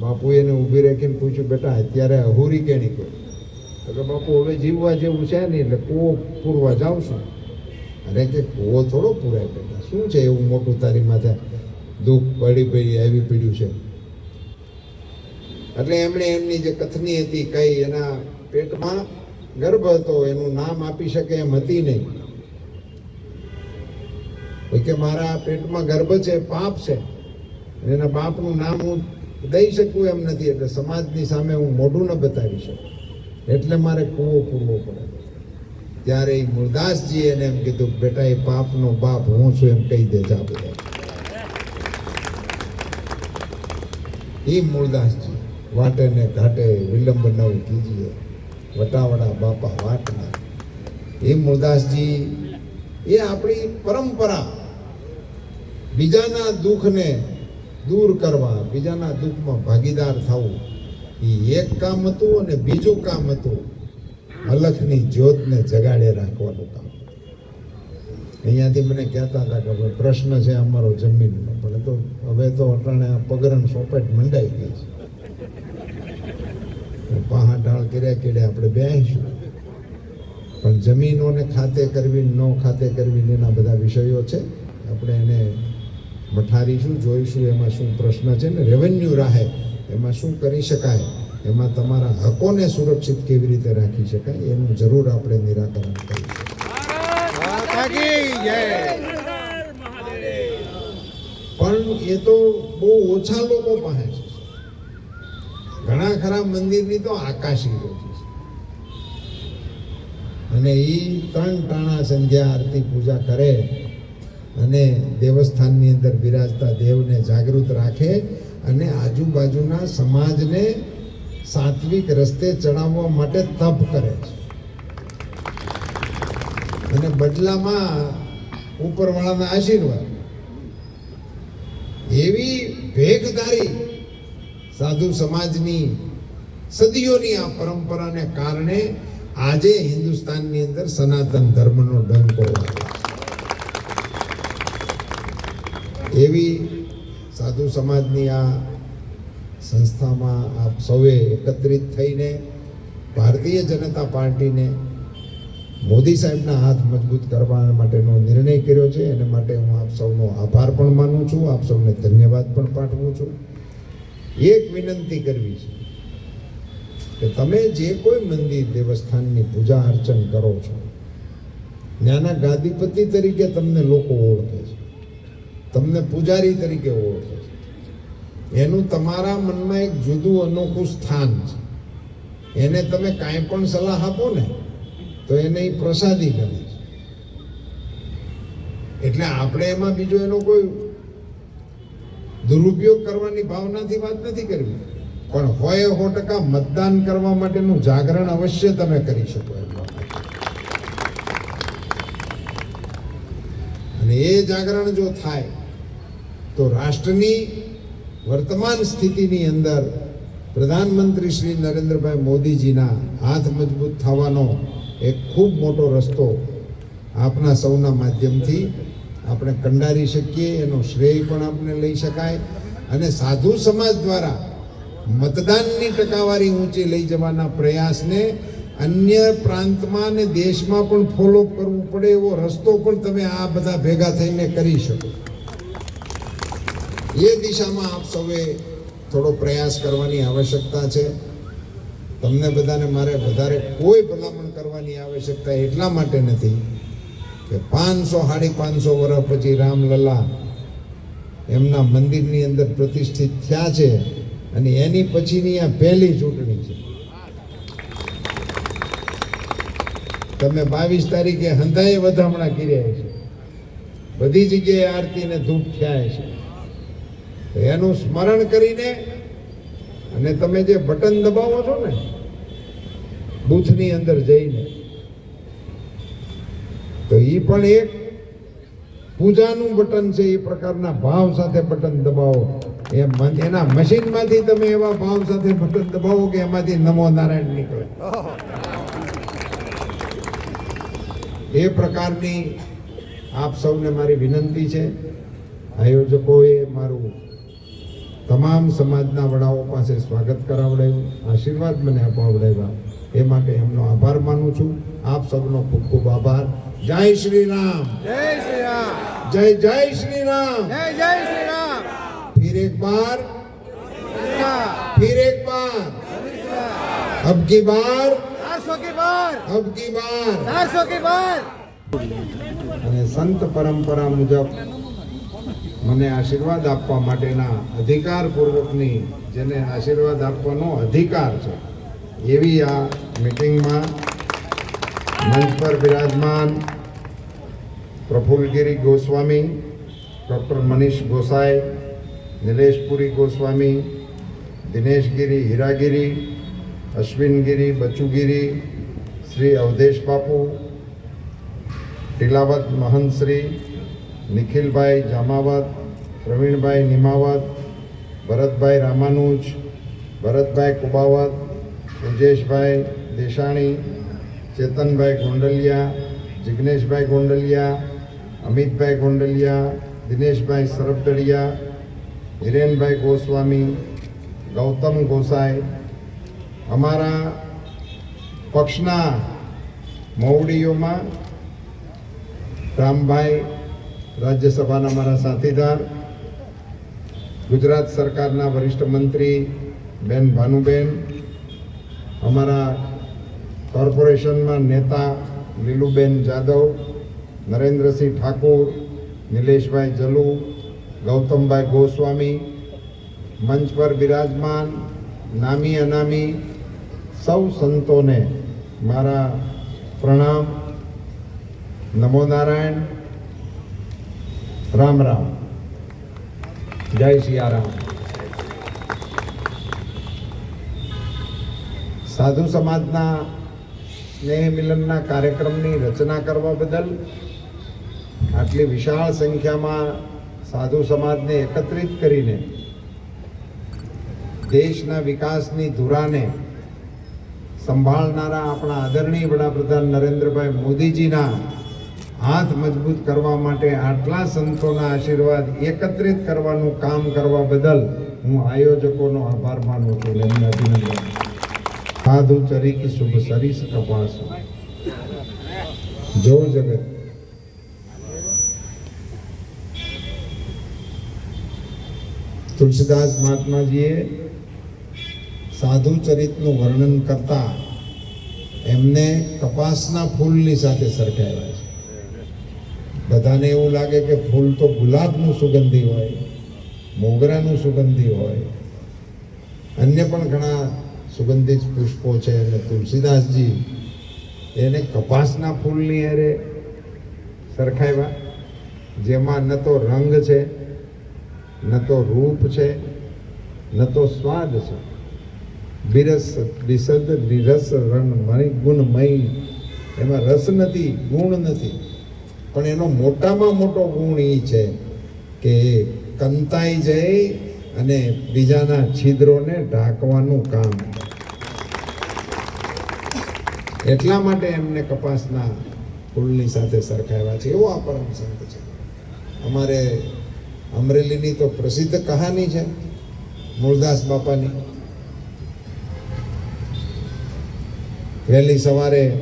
બાપુએ એને ઊભી રાખીને પૂછ્યું, બેટા, અત્યારે અહુરી કેણી કોઈ? એટલે બાપુ, હવે જીવવા જેવું છે નહીં એટલે કૂવો પૂરવા જાઉં છું. અરે કે કૂવો થોડો પૂરાય બેટા, શું છે એવું મોટું તારી માથે દુઃખ પડી પડી, આવી પડ્યું છે? એટલે એમણે એમની જે કથની હતી, કઈ એના પેટમાં ગર્ભ હતો, એનું નામ આપી શકે એમ હતી નહીં. કે, મારા પેટમાં ગર્ભ છે, પાપ છે એના બાપનું નામ હું દઈ શકું એમ નથી એટલે સમાજની સામે હું મોઢું ન બતાવી શકું. એટલે મારે કૂવો પૂરવો પડે. ત્યારે એ મુરદાસજી એને એમ કીધું બેટા એ પાપનો બાપ હું છું એમ કહી દે જા બધા. એ મૂળદાસજી વાટે ને ઘાટે વિલંબ નવ કીજીએ વટાવડા બાપા વાટના. એ મૂળદાસજી એ આપણી પરંપરા. બીજાના દુઃખને દૂર કરવા, બીજાના દુઃખમાં ભાગીદાર થવું, એ એક કામ હતું અને બીજું કામ હતું. અલખની જ્યોતને જગાડે રાખવાનું કામ. અહીંયાથી મને કહેતા હતા કે ભાઈ પ્રશ્ન છે અમારો જમીનનો, પણ તો હવે તો અટાણે પગરણ સોપેટ મંડાઈ ગઈ છે. પાહા ઢાળ કર્યા કેડે આપણે બેસીશું પણ જમીનોને ખાતે કરવી, ન ખાતે કરવી એના બધા વિષયો છે. આપણે એને મઠારીશું જોઈશું એમાં શું પ્રશ્ન છે ને? રેવન્યુ રાહે, એમાં શું કરી શકાય? એમાં તમારા હકોને સુરક્ષિત કેવી રીતે રાખી શકાય? એનું જરૂર આપણે નિરાકરણ કરીશું પણ એ તો બહુ ઓછા લોકો પાસે છે. ઘણા ખરા મંદિરની તો આકાશી રોજી અને એ ત્રણ ટાણા સંધ્યા આરતી પૂજા કરે અને દેવસ્થાનની અંદર બિરાજતા દેવને જાગૃત રાખે અને આજુબાજુના સમાજને સાત્વિક રસ્તે ચડાવવા માટે તપ કરે છે. અને બદલામાં ઉપરવાળાના આશીર્વાદ. એવી ભેગદારી સાધુ સમાજની સદીઓની આ પરંપરાને કારણે આજે હિન્દુસ્તાનની અંદર સનાતન ધર્મનો ડંકો વાગે છે. એવી સાધુ સમાજની આ સંસ્થામાં આપ સૌએ એકત્રિત થઈને ભારતીય જનતા પાર્ટીને મોદી સાહેબના હાથ મજબૂત કરવા માટેનો નિર્ણય કર્યો છે. એને માટે હું આપ સૌનો આભાર પણ માનું છું. આપ સૌને ધન્યવાદ પણ પાઠવું છું. એક વિનંતી કરવી છે કે તમે જે કોઈ મંદિર, દેવસ્થાનની પૂજા અર્ચન કરો છો, ત્યાંના ગાદીપતિ તરીકે તમને લોકો ઓળખે છે. તમને પૂજારી તરીકે ઓળખો એનું તમારા મનમાં એક જુદું અનોખું સ્થાન છે. એને તમે કાંઈ પણ સલાહ આપો ને, તો એને એ પ્રસાદી ગમે એટલે આપણે એમાં બીજો એનો કોઈ દુરુપયોગ કરવાની ભાવનાથી વાત નથી કરવી. પણ હોય સો ટકા મતદાન કરવા માટેનું જાગરણ અવશ્ય તમે કરી શકો અને એ જાગરણ જો થાય તો રાષ્ટ્રની વર્તમાન સ્થિતિની અંદર પ્રધાનમંત્રી શ્રી નરેન્દ્રભાઈ મોદીજીના હાથ મજબૂત થવાનો એક ખૂબ મોટો રસ્તો આપના સૌના માધ્યમથી આપણે કંડારી શકીએ, એનો શ્રેય પણ આપણે લઈ શકાય અને સાધુ સમાજ દ્વારા મતદાનની ટકાવારી ઊંચી લઈ જવાના પ્રયાસને અન્ય પ્રાંતમાં અને દેશમાં પણ ફોલો કરવું પડે એવો રસ્તો પણ તમે આ બધા ભેગા થઈને કરી શકો. એ દિશામાં આપ સૌએ થોડો પ્રયાસ કરવાની આવશ્યકતા છે. તમને બધાને મારે વધારે કોઈ ભલામણ કરવાની આવશ્યકતા એટલા માટે નથી કે પાંચસો, સાડી પાંચસો વર્ષ પછી રામલલ્લા એમના મંદિરની અંદર પ્રતિષ્ઠિત થયા છે અને એની પછીની આ પહેલી ચૂંટણી છે. તમે બાવીસ તારીખે હંધાએ વધામણા કર્યા છે બધી જગ્યાએ આરતીને ધૂપ થયા છે એનું સ્મરણ કરીને અને તમે જે બટન દબાવો છો ને, બૂથની અંદર જઈને, તો એ પણ એક પૂજાનું બટન છે એ પ્રકારના ભાવ સાથે બટન દબાવો. એ એના મશીનમાંથી તમે એવા ભાવ સાથે બટન દબાવો કે એમાંથી નમો નારાયણ નીકળે. એ પ્રકારની આપ સૌને મારી વિનંતી છે. આયોજકોએ મારું તમામ સમાજના વડાઓ પાસે સ્વાગત કરાવડાવ્યું આશીર્વાદ મને અપાવડાવ્યા એ માટે એમનો આભાર માનું છું આપ સૌનો ખૂબ ખૂબ આભાર જય શ્રી રામ જય શ્રી રામ જય જય શ્રી રામ જય જય શ્રી રામ फिर एक बार રામ फिर एक बार अब की बार ચારસો की બાર अब की बार ચારસો की બાર અને સંત પરંપરા મુજબ મને આશીર્વાદ આપવા માટેના અધિકારપૂર્વકની જેને આશીર્વાદ આપવાનો અધિકાર છે, એવી આ મિટિંગમાં મંચ પર બિરાજમાન પ્રફુલગીરી ગોસ્વામી, ડૉક્ટર મનીષ ગોસાઈ, નિલેશપુરી ગોસ્વામી, દિનેશગીરી હીરાગીરી, અશ્વિનગીરી બચુગીરી, શ્રી અવધેશ બાપુ, ટીલાવત મહંતશ્રી નિખિલભાઈ જામાવત પ્રવીણભાઈ નિમાવત ભરતભાઈ રામાનુજ ભરતભાઈ કુબાવત ઉજેશભાઈ દેશાણી ચેતનભાઈ ગોંડલિયા જિગ્નેશભાઈ ગોંડલિયા અમિતભાઈ ગોંડલિયા દિનેશભાઈ સરબદડિયા હિરેનભાઈ ગોસ્વામી ગૌતમ ગોસાઈ અમારા પક્ષના મોવડીઓમાં રામભાઈ રાજ્યસભાના મારા સાથીદાર, ગુજરાત સરકારના વરિષ્ઠ મંત્રી બેન ભાનુબેન, અમારા કોર્પોરેશનમાં નેતા લીલુબેન જાદવ, નરેન્દ્રસિંહ ઠાકુર, નિલેશભાઈ જલુ, ગૌતમભાઈ ગોસ્વામી, મંચ પર બિરાજમાન, નામી અનામી સૌ સંતોને મારા પ્રણામ. નમો નારાયણ. રામ રામ. જય સિયારામ. સાધુ સમાજના સ્નેહ મિલનના કાર્યક્રમની રચના કરવા બદલ આટલી વિશાળ સંખ્યામાં સાધુ સમાજને એકત્રિત કરીને દેશના વિકાસની ધુરાને સંભાળનારા આપણા આદરણીય વડાપ્રધાન નરેન્દ્રભાઈ મોદીજીના હાથ મજબૂત કરવા માટે આટલા સંતોના આશીર્વાદ એકત્રિત કરવાનું કામ કરવા બદલ હું આયોજકોનો આભાર માનું છું. એમને અભિનંદન. સાધુ ચરિત, શુભ સરીસ, કપાસ. જો જગત. તુલસીદાસ મહાત્માજીએ સાધુ ચરિતનું વર્ણન કરતા એમને કપાસના ફૂલની સાથે સરખાવ્યા. બધાને એવું લાગે કે ફૂલ તો ગુલાબનું સુગંધી હોય, મોગરાનું સુગંધી હોય. અન્ય પણ ઘણા સુગંધિત પુષ્પો છે અને તુલસીદાસજી, એને કપાસના ફૂલની અરે સરખાવ્યા, જેમાં ન તો રંગ છે, ન તો રૂપ છે, ન તો સ્વાદ છે. બિરસ, બિસદ, નિરસ રણ મય ગુણમય, એમાં રસ નથી, ગુણ નથી. પણ એનો મોટામાં મોટો ગુણ એ છે કે કંતાઈ જાય અને બીજાના છિદ્રોને ઢાંકવાનું કામ. એટલા માટે એમને કપાસના ફૂલની સાથે સરખાવ્યા છે. એવો આ પરમ સંત છે. અમારે અમરેલીની તો પ્રસિદ્ધ કહાની છે, મૂળદાસ બાપાની. વહેલી સવારે